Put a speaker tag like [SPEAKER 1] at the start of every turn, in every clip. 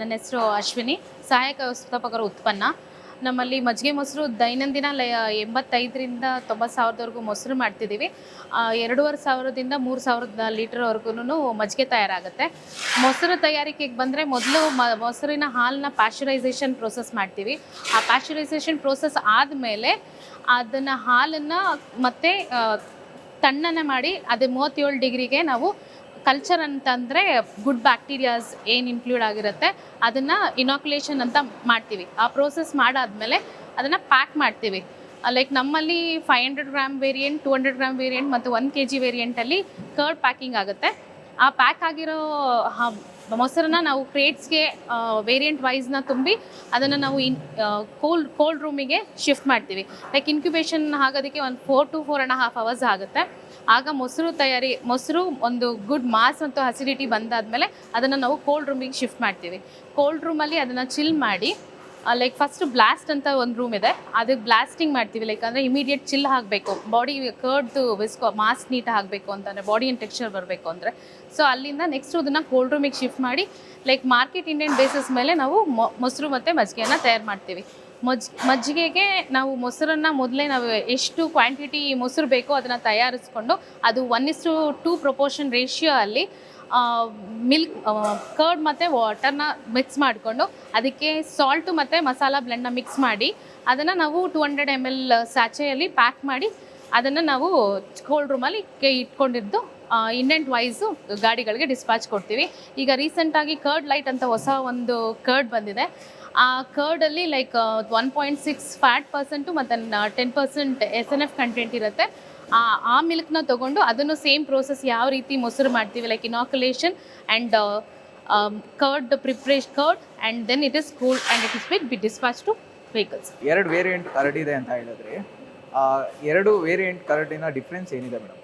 [SPEAKER 1] ನನ್ನ ಹೆಸರು ಅಶ್ವಿನಿ. ಸಹಾಯಕ ವ್ಯವಸ್ಥಾಪಕರ ಉತ್ಪನ್ನ. ನಮ್ಮಲ್ಲಿ ಮಜ್ಜಿಗೆ ಮೊಸರು ದೈನಂದಿನ ಲ ಎಂಬತ್ತೈದರಿಂದ ತೊಂಬತ್ತು ಸಾವಿರದವರೆಗೂ ಮೊಸರು ಮಾಡ್ತಿದ್ದೀವಿ. ಎರಡೂವರೆ ಸಾವಿರದಿಂದ ಮೂರು ಸಾವಿರದ ಲೀಟರ್ವರೆಗೂ ಮಜ್ಜಿಗೆ ತಯಾರಾಗುತ್ತೆ. ಮೊಸರು ತಯಾರಿಕೆಗೆ ಬಂದರೆ ಮೊದಲು ಮೊಸರಿನ ಹಾಲನ್ನ ಪ್ಯಾಶ್ಚರೈಸೇಷನ್ ಪ್ರೋಸೆಸ್ ಮಾಡ್ತೀವಿ. ಆ ಪ್ಯಾಶ್ಚರೈಸೇಷನ್ ಪ್ರೋಸೆಸ್ ಆದಮೇಲೆ ಅದನ್ನು ಹಾಲನ್ನು ಮತ್ತೆ ತಣ್ಣನೆ ಮಾಡಿ ಅದು ಮೂವತ್ತೇಳು ಡಿಗ್ರಿಗೆ ನಾವು ಕಲ್ಚರ್ ಅಂತಂದರೆ ಗುಡ್ ಬ್ಯಾಕ್ಟೀರಿಯಾಸ್ ಏನು ಇನ್ಕ್ಲೂಡ್ ಆಗಿರುತ್ತೆ, ಅದನ್ನು ಇನಾಕ್ಯುಲೇಷನ್ ಅಂತ ಮಾಡ್ತೀವಿ. ಆ ಪ್ರೋಸೆಸ್ ಮಾಡಾದಮೇಲೆ ಅದನ್ನು ಪ್ಯಾಕ್ ಮಾಡ್ತೀವಿ. ಲೈಕ್ ನಮ್ಮಲ್ಲಿ five hundred gram variant two hundred gram variant ಮತ್ತು ಒನ್ ಕೆ ಜಿ ವೇರಿಯಂಟಲ್ಲಿ ಕರ್ಡ್ ಪ್ಯಾಕಿಂಗ್ ಆಗುತ್ತೆ. ಆ ಪ್ಯಾಕ್ ಆಗಿರೋ ಮೊಸರನ್ನ ನಾವು ಕ್ರೇಟ್ಸ್ಗೆ ವೇರಿಯಂಟ್ ವೈಸ್ನ ತುಂಬಿ ಅದನ್ನು ನಾವು ಇನ್ ಕೋಲ್ಡ್ ಕೋಲ್ಡ್ ರೂಮಿಗೆ ಶಿಫ್ಟ್ ಮಾಡ್ತೀವಿ. ಲೈಕ್ ಇನ್ಕ್ಯುಬೇಷನ್ ಆಗೋದಕ್ಕೆ ಒಂದು four to four and half hours ಆಗುತ್ತೆ. ಆಗ ಮೊಸರು ತಯಾರಿ, ಮೊಸರು ಒಂದು ಗುಡ್ ಮಾಸ್ ಮತ್ತು ಹಸಿಡಿಟಿ ಬಂದಾದಮೇಲೆ ಅದನ್ನು ನಾವು ಕೋಲ್ಡ್ ರೂಮಿಗೆ ಶಿಫ್ಟ್ ಮಾಡ್ತೀವಿ. ಕೋಲ್ಡ್ ರೂಮಲ್ಲಿ ಅದನ್ನು ಚಿಲ್ ಮಾಡಿ ಲೈಕ್ ಫಸ್ಟ್ ಬ್ಲಾಸ್ಟ್ ಅಂತ ಒಂದು ರೂಮ್ ಇದೆ. ಅದಕ್ಕೆ ಬ್ಲಾಸ್ಟಿಂಗ್ ಮಾಡ್ತೀವಿ. ಲೈಕ್ ಅಂದರೆ ಇಮಿಡಿಯೇಟ್ ಚಿಲ್ ಆಗಬೇಕು. ಬಾಡಿ ಕರ್ಡ್ದು ವಿಸ್ಕೋ ಮಾಸ್ಕ್ ನೀಟ್ ಆಗಬೇಕು ಅಂತಂದರೆ ಬಾಡಿ ಆ್ಯಂಡ್ ಟೆಕ್ಸ್ಚರ್ ಬರಬೇಕು ಅಂದರೆ. ಸೊ ಅಲ್ಲಿಂದ ನೆಕ್ಸ್ಟ್ ಅದನ್ನು ಕೋಲ್ಡ್ ರೂಮಿಗೆ ಶಿಫ್ಟ್ ಮಾಡಿ ಲೈಕ್ ಮಾರ್ಕೆಟ್ ಇಂಡಿಯನ್ ಬೇಸಿಸ್ ಮೇಲೆ ನಾವು ಮೊಸರು ಮತ್ತು ಮಜ್ಜಿಗೆಯನ್ನು ತಯಾರು ಮಾಡ್ತೀವಿ. ಮಜ್ ಮಜ್ಜಿಗೆಗೆ ನಾವು ಮೊಸರನ್ನು ಮೊದಲೇ ನಾವು ಎಷ್ಟು ಕ್ವಾಂಟಿಟಿ ಮೊಸರು ಬೇಕೋ ಅದನ್ನು ತಯಾರಿಸ್ಕೊಂಡು, ಅದು one is to two proportion ratio ಅಲ್ಲಿ ಮಿಲ್ಕ್ ಕರ್ಡ್ ಮತ್ತು ವಾಟರ್ನ ಮಿಕ್ಸ್ ಮಾಡಿಕೊಂಡು ಅದಕ್ಕೆ ಸಾಲ್ಟು ಮತ್ತು ಮಸಾಲ ಬ್ಲೆಂಡ್ನ ಮಿಕ್ಸ್ ಮಾಡಿ ಅದನ್ನು ನಾವು ಟು ಹಂಡ್ರೆಡ್ ಎಂ ಎಲ್ ಸ್ಯಾಚೆಯಲ್ಲಿ ಪ್ಯಾಕ್ ಮಾಡಿ ಅದನ್ನು ನಾವು ಕೋಲ್ಡ್ ರೂಮಲ್ಲಿ ಇಟ್ಕೊಂಡಿದ್ದು ಇಂಡೆಂಟ್ ವೈಸು ಗಾಡಿಗಳಿಗೆ ಡಿಸ್ಪ್ಯಾಚ್ ಕೊಡ್ತೀವಿ. ಈಗ ರೀಸೆಂಟಾಗಿ ಕರ್ಡ್ ಲೈಟ್ ಅಂತ ಹೊಸ ಒಂದು ಕರ್ಡ್ ಬಂದಿದೆ. ಆ ಕರ್ಡಲ್ಲಿ like one point six fat percent ಮತ್ತು ten percent S N F content ಇರುತ್ತೆ. ಆ ಆ ಮಿಲ್ಕ್ನ ತೊಗೊಂಡು ಅದನ್ನು ಸೇಮ್ ಪ್ರೋಸೆಸ್ ಯಾವ ರೀತಿ ಮೊಸರು ಮಾಡ್ತೀವಿ like inoculation and curd preparation curd and then it is cool and it is bit be dispatch to vehicles
[SPEAKER 2] ಎರಡು ವೇರಿಯಂಟ್ ಕರಡ್ ಇದೆ ಅಂತ ಹೇಳಿದ್ರೆ ಎರಡು ವೇರಿಯಂಟ್ ಕರಡಿನ ಡಿಫ್ರೆನ್ಸ್ ಏನಿದೆ ಮೇಡಮ್?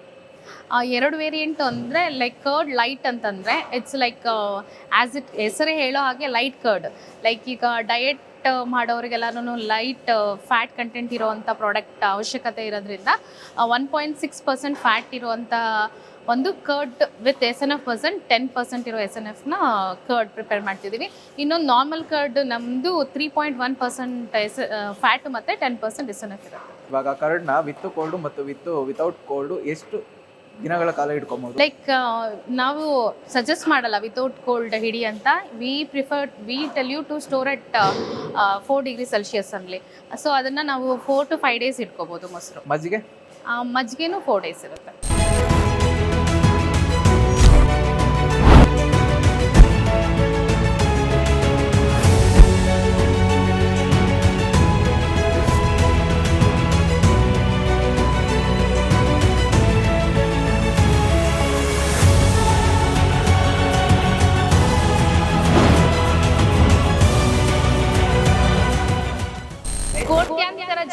[SPEAKER 1] ಎರಡು ವೇರಿಯಂಟ್ ಅಂದರೆ ಲೈಕ್ ಕರ್ಡ್ ಲೈಟ್ ಅಂತಂದರೆ ಇಟ್ಸ್ ಲೈಕ್ ಆ್ಯಸ್ ಇಟ್ ಹೆಸರೇ ಹೇಳೋ ಹಾಗೆ ಲೈಟ್ ಕರ್ಡ್ ಲೈಕ್ ಈಗ ಡಯೆಟ್ ಮಾಡೋರಿಗೆಲ್ಲನೂ ಲೈಟ್ ಫ್ಯಾಟ್ ಕಂಟೆಂಟ್ ಇರೋವಂಥ ಪ್ರಾಡಕ್ಟ್ ಅವಶ್ಯಕತೆ ಇರೋದ್ರಿಂದ one point six percent fat ಇರುವಂಥ ಒಂದು curd with S N F percent ten percent ಇರೋ ಎಸ್ ಎನ್ ಎಫ್ನ ಕರ್ಡ್ ಪ್ರಿಪೇರ್ ಮಾಡ್ತಿದ್ದೀವಿ ಇನ್ನೊಂದು ನಾರ್ಮಲ್ ಕರ್ಡ್ ನಮ್ಮದು three point one percent S fat ಮತ್ತು ten percent S N F ಇರುತ್ತೆ.
[SPEAKER 2] ಇವಾಗ ಕರ್ಡ್ನ ವಿತ್ ಕೋಲ್ಡು ಮತ್ತು ವಿತ್ ವಿತೌಟ್ ಕೋಲ್ಡು ಎಷ್ಟು ದಿನಗಳ ಕಾಲ ಇಟ್ಕೊಬಹುದು
[SPEAKER 1] ಲೈಕ್ ನಾವು ಸಜೆಸ್ಟ್ ಮಾಡಲ್ಲ ವಿತೌಟ್ ಕೋಲ್ಡ್ ಹಿಡಿ ಅಂತ. We prefer we tell you to store at four degree Celsius ಅಲ್ಲಿ. ಸೊ ಅದನ್ನ ನಾವು ಫೋರ್ ಟು ಫೈವ್ ಡೇಸ್ ಇಟ್ಕೋಬೋದು ಮೊಸರು.
[SPEAKER 2] ಮಜ್ಜಿಗೆ?
[SPEAKER 1] ಮಜ್ಜಿಗೆನೂ ಫೋರ್ ಡೇಸ್ ಇರುತ್ತೆ.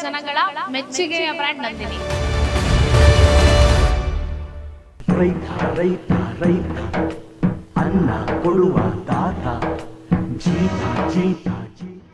[SPEAKER 1] ಜನಗಳ ಮೆಚ್ಚುಗೆಯ ಬ್ರ್ಯಾಂಡ್ ನಂದಿನಿ.
[SPEAKER 3] ರೈತ ರೈತ ರೈತ. ಅನ್ನ ಕೊಡುವ ದಾತ. ಜೀತ ಜೀತ.